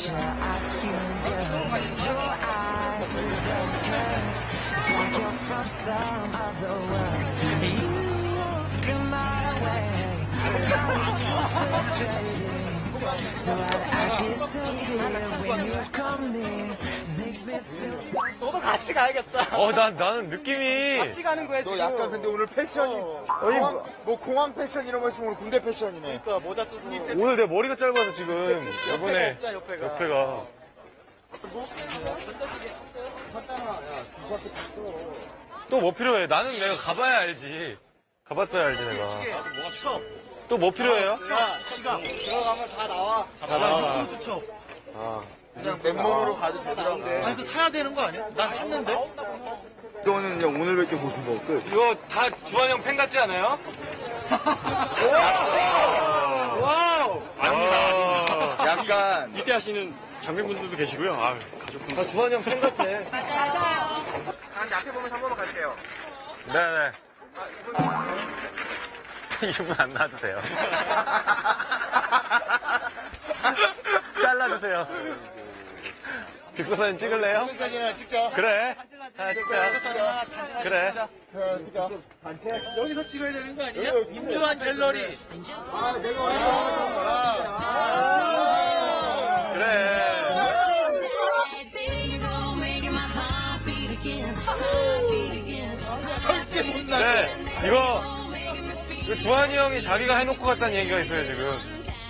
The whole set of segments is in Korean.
picture feel good. Your eyes, those curves, it's like you're from some other world. You come my way, I'm so frustrated. So I, I disappear when you come near. 너도 같이 가야겠다. 어, 난, 나는 느낌이. 같이 가는 거야, 지금. 너 약간 근데 오늘 패션이 공항, 뭐 공항 패션 이런 거 있으면 오늘 군대 패션이네. 그러니까 모자 쓰고. 오늘 내 머리가 짧아서 지금. 이번에. 없잖아, 옆에가. 옆에가. 또 뭐 필요해? 나는 내가 가봐야 알지. 가봤어야 알지, 내가. 뭐가 쳐. 또 뭐 필요해요? 야, 시간. 들어가면 다 나와. 다 나와라. 수 쳐. 그냥 맨몸으로 가도 되더라고. 아니, 그 사야 되는 거 아니야? 난 샀는데? 이거는 그냥 오늘밖에 못본 거. 끝. 이거 다 주한 형팬 같지 않아요? 와우! 아닙니다. 약간 이때 하시는 장병분들도 계시고요. 아, 가족분. 다 주한 형팬 같아. 다시 앞에 보면 한 번만 갈게요. 네네. 이분 안 나와도 돼요. 잘라주세요. 직사사진 찍을래요? 사진 하나 찍자. 그래. 하나 찍자. 그래. 자, 찍자. 여기서 찍어야 되는 거 아니야? 임주환 갤러리. 아, 내가 와서 그래. 절대 못 나. 네. 이거, 이거 주한이 형이 자기가 해놓고 갔다는 얘기가 있어요, 지금.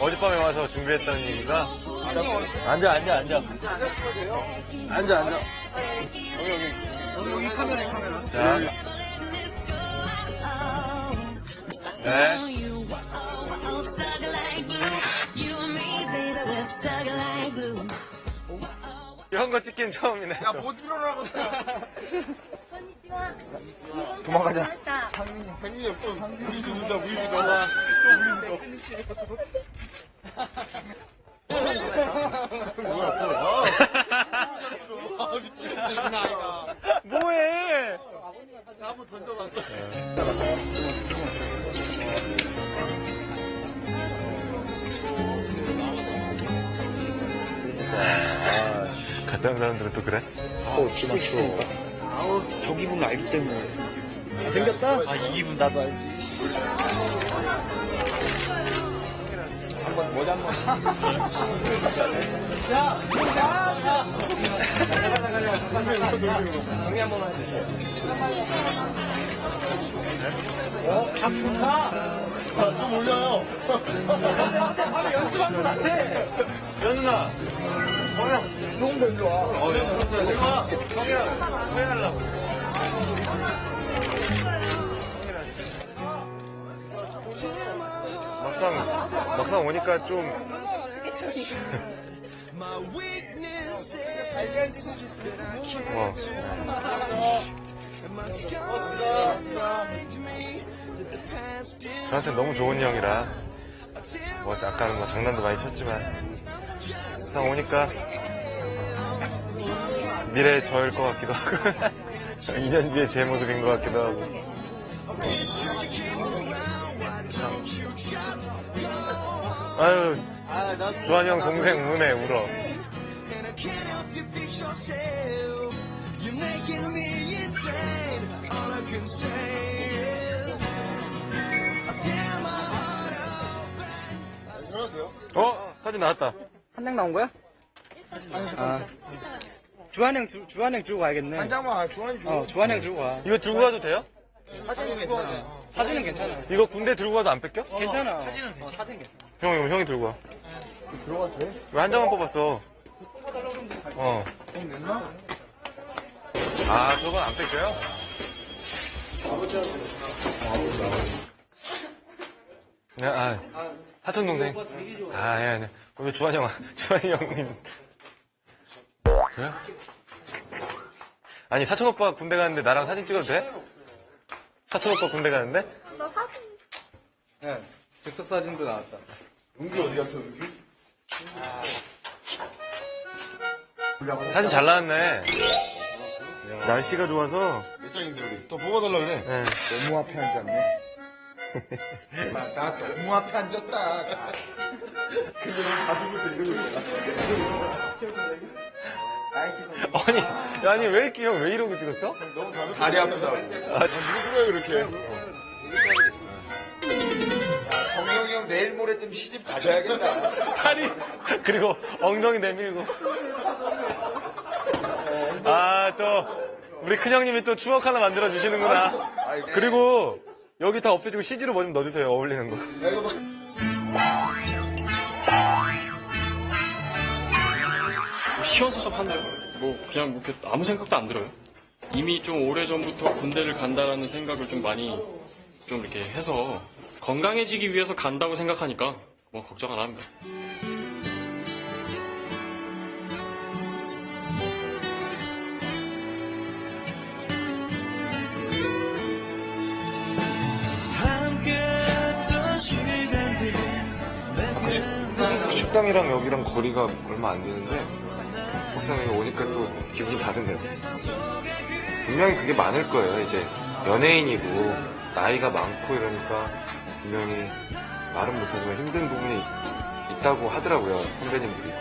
어젯밤에 와서 준비했다는 얘기가. 앉아, 앉아, 앉아. 앉아, 앉아. 여기 카메라, 카메라. 자. 네. 이런 거 찍긴 처음이네. 야, 못 일어나고. 도망가자. 행민이 없어. 무리수 준다, 무리수 가. 또 무리수 가. 어, 기분 추워. 아우, 저 기분 알기 때문에. 잘생겼다? 아, 이 기분 나도 알지. 한번 모자 한번. 정리 한 번만 해주세요. 좀 올려요. 연습한 것 같아. 연 누나. 조금 더 일로 와. 어, 내가 형이랑 수행하려고. 막상, 막상 오니까 좀. 와. 저한테 너무 좋은 형이라 뭐 아까는 뭐 장난도 많이 쳤지만 딱 오니까 미래 저일 것 같기도 하고. 2년 뒤에 제 모습인 것 같기도 하고. 아유 주한 형 동생 우네 울어. 어? 사진 나왔다 한 장 나온 거야? 아. 주한형, 주, 주한형 들고 가야겠네. 한 장만, 중환이 줘. 어, 주한형 들고 가. 이거 들고 가도 돼요? 사진이 괜찮아. 사진은 괜찮아. 이거 군대 들고 가도 안 뺏겨? 괜찮아. 사진은 괜찮아. 사진 괜찮아. 형, 형, 형이 들고 와. 들어가도 돼? 왜 한 장만 뽑았어? 어. 형 냈나? 아, 저건 안 뺏겨요? 네, 아, 사촌 동생. 아, 예, 네. 왜 주환이 형, 주환이 형님. 그래요? 아니, 사촌 오빠 군대 가는데 나랑 사진 찍어도 돼? 사촌 오빠 군대 가는데? 네. 즉석 사진도 나왔다. 은기 어디 갔어, 은기? 사진 잘 나왔네. 날씨가 좋아서, 몇 장인데, 우리? 더 뽑아달라 그래. 네. 너무 앞에 앉았네. 나, 나 너무 앞에 앉았다. 나. 아니, 아니, 왜 이렇게 형, 왜 이러고 찍었어? 다리 아프다고. 아, 누구야 그렇게? 정영이 형 내일 모레쯤 시집 가셔야겠다. 다리, 그리고 엉덩이 내밀고. 아, 또, 우리 큰 형님이 또 추억 하나 만들어 주시는구나. 그리고, 여기 다 없애지고 CG로 뭐 좀 넣어주세요, 어울리는 거. 시원섭섭한데요? 뭐 그냥 뭐 이렇게 아무 생각도 안 들어요. 이미 좀 오래 전부터 군대를 간다라는 생각을 좀 많이 좀 이렇게 해서 건강해지기 위해서 간다고 생각하니까 뭐 걱정 안 합니다. 식당이랑 여기랑 거리가 얼마 안 되는데 막상 여기 오니까 또 기분이 다르네요. 분명히 그게 많을 거예요. 이제 연예인이고 나이가 많고 이러니까 분명히 말은 못하지만 힘든 부분이 있다고 하더라고요. 선배님들이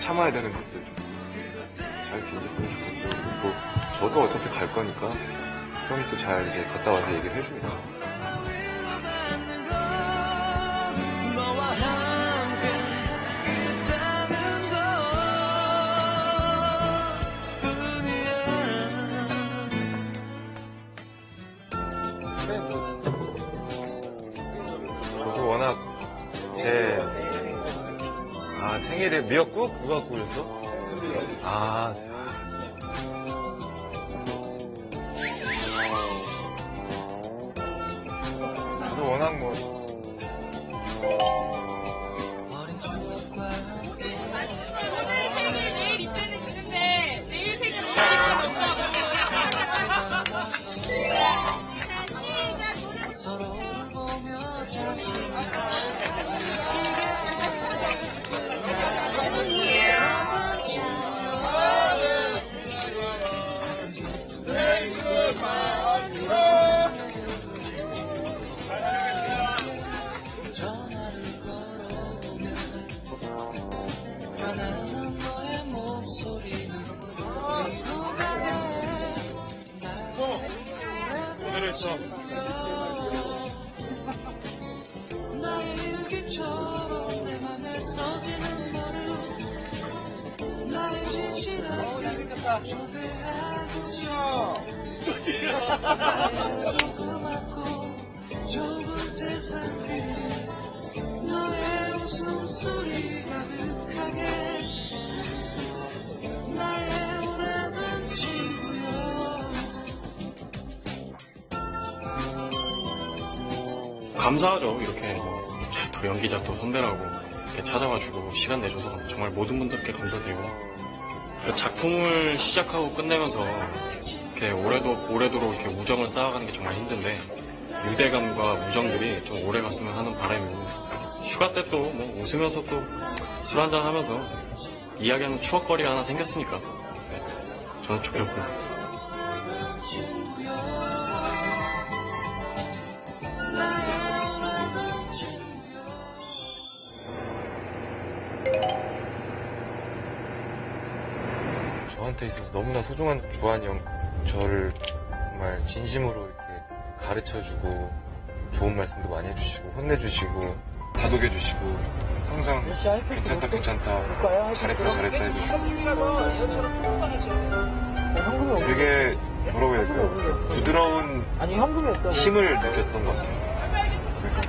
참아야 되는 것들 좀잘 견뎠으면 좋겠고 또 저도 어차피 갈 거니까 형이 또 잘 이제 갔다 와서 얘기를 해주겠죠. 미역국? 누가 갖고 오셨어? 아, 저도 워낙 뭐, 감사하죠. 이렇게 또 연기자 또 선배라고 이렇게 찾아와주고 시간 내줘서 정말 모든 분들께 감사드리고 그 작품을 시작하고 끝내면서 이렇게 오래도 오래도록 이렇게 우정을 쌓아가는 게 정말 힘든데 유대감과 우정들이 좀 오래 갔으면 하는 바람이고 휴가 때 또 뭐 웃으면서 또 술 한잔 하면서 이야기하는 추억거리가 하나 생겼으니까. 네, 저는 좋겠고 저한테 있어서 너무나 소중한 주한이 형 저를 정말 진심으로 이렇게 가르쳐주고 좋은 말씀도 많이 해주시고 혼내주시고 다독여주시고 항상 괜찮다 괜찮다 잘했다 잘했다 해주시고. 되게 뭐라고 해야 될까요? 부드러운 힘을 느꼈던 것 같아요. 그래서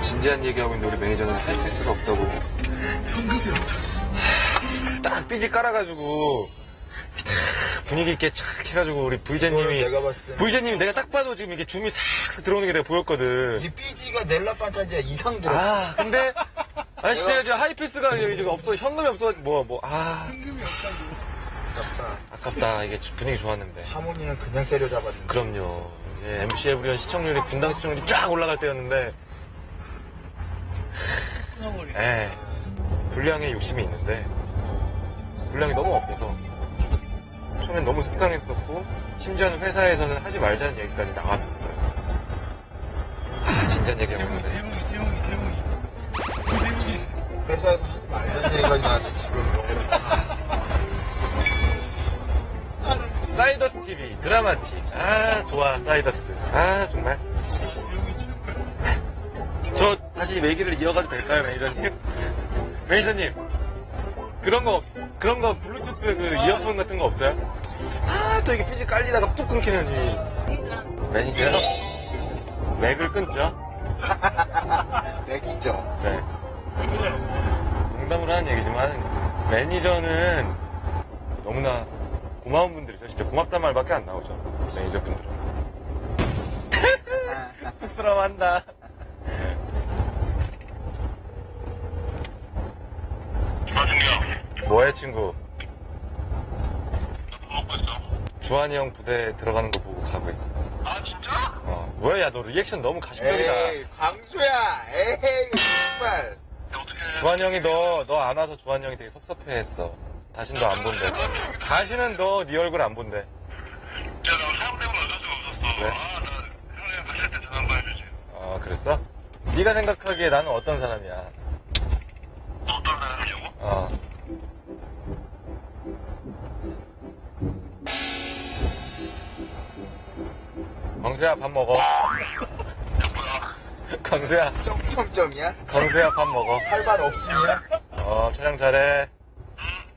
진지한 얘기하고 있는데 우리 매니저는 할 패스가 없다고 딱 삐지 깔아가지고 딱 분위기 있게 착 해가지고 우리 부이제님이 내가 봤을 때 부이제님이 내가 딱 봐도 지금 이게 줌이 싹 들어오는 게 내가 보였거든. 이 삐지가 넬라 판타지아 이상 들어. 아 근데 아저씨 제가 지금 여기 지금 없어 현금이 없어 뭐 뭐아. 아깝다. 아깝다. 이게 분위기 좋았는데. 하모니는 그냥 때려잡았는데. 그럼요. 예, MC 에브리온 시청률이 분당 시청률이 쫙 올라갈 때였는데. 예, 분량에 욕심이 있는데 분량이 너무 없어서 처음엔 너무 속상했었고 심지어는 회사에서는 하지 말자는 얘기까지 나왔었어요 진지한 얘기하고 있는데. 회사에서 하지 말던 얘기가 나한테 지금. 사이더스 TV 드라마틱. 아 좋아 사이더스. 아 정말. 저 다시 얘기를 이어가도 될까요 매니저님? 매니저님 그런 거 그런 거 블루투스 그 이어폰 같은 거 없어요? 아 또 이게 삐지 깔리다가 뚝 끊기는 이 매니저 맥을 끊죠? 맥이죠. 네. 농담으로 하는 얘기지만 매니저는 너무나 고마운 분들이죠. 진짜 고맙단 말밖에 안 나오죠. 매니저분들은. 쑥스러워한다. 뭐해 친구? 주한이 형 부대 들어가는 거 보고 가고 있어. 아 진짜? 어. 뭐야 야 너 리액션 너무 가식적이다. 에이, 광수야. 에이, 정말. 주한 형이 너, 너 안 와서 주한 형이 되게 섭섭해 했어. 다신 너 안 본대. 다시는 너 네 얼굴 안 본대. 왜? 어, 그랬어? 네가 생각하기에 나는 어떤 사람이야? 광수야, 밥 먹어. 광수야, 점점점이야? 광수야, 밥 먹어. 할말 없으냐? 어, 촬영 잘해.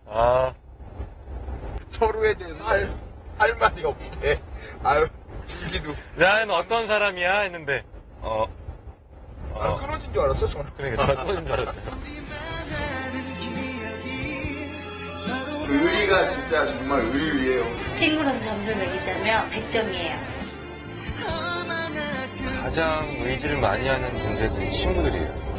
아, 서로에 대해서 할, 할 말이 없대. 아유, 줄기도. 나는 어떤 사람이야? 했는데, 어, 아, 어, 끊어진 줄 알았어, 저는. 그러니까 저 끊어진 줄 알았어요. 의리가 진짜 정말 의리예요. 친구로서 점수를 매기자면 100점이에요. 가장 의지를 많이 하는 존재들이 친구들이에요.